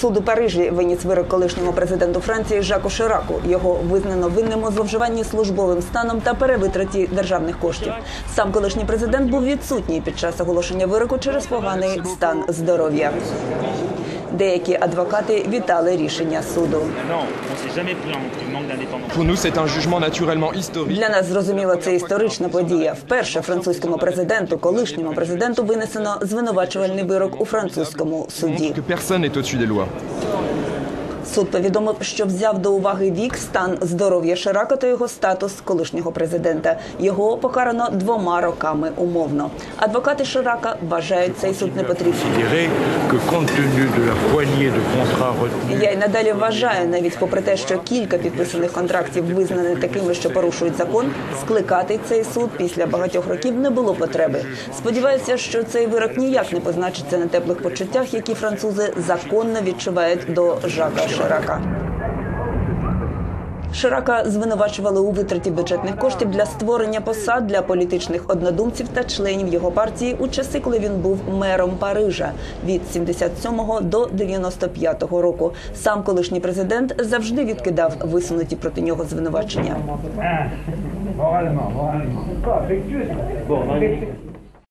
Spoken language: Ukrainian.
Суд у Парижі виніс вирок колишньому президенту Франції Жаку Шираку. Його визнано винним у зловживанні службовим станом та перевитраті державних коштів. Сам колишній президент був відсутній під час оголошення вироку через поганий стан здоров'я. Деякі адвокати вітали рішення суду. Для нас зрозуміло, це історична подія. Вперше французькому президенту, колишньому президенту, винесено звинувачувальний вирок у французькому суді. Суд повідомив, що взяв до уваги вік, стан здоров'я Ширака та його статус колишнього президента. Його покарано двома роками умовно. Адвокати Ширака вважають цей суд contrats retenus, Я й надалі вважаю, навіть попри те, що кілька підписаних контрактів визнані такими, що порушують закон, скликати цей суд після багатьох років не було потреби. Сподіваюся, що цей вирок ніяк не позначиться на теплих почуттях, які французи законно відчувають до Жака Ширака. Ширака звинувачували у витраті бюджетних коштів для створення посад для політичних однодумців та членів його партії у часи, коли він був мером Парижа від 77 до 95 року. Сам колишній президент завжди відкидав висунуті проти нього звинувачення.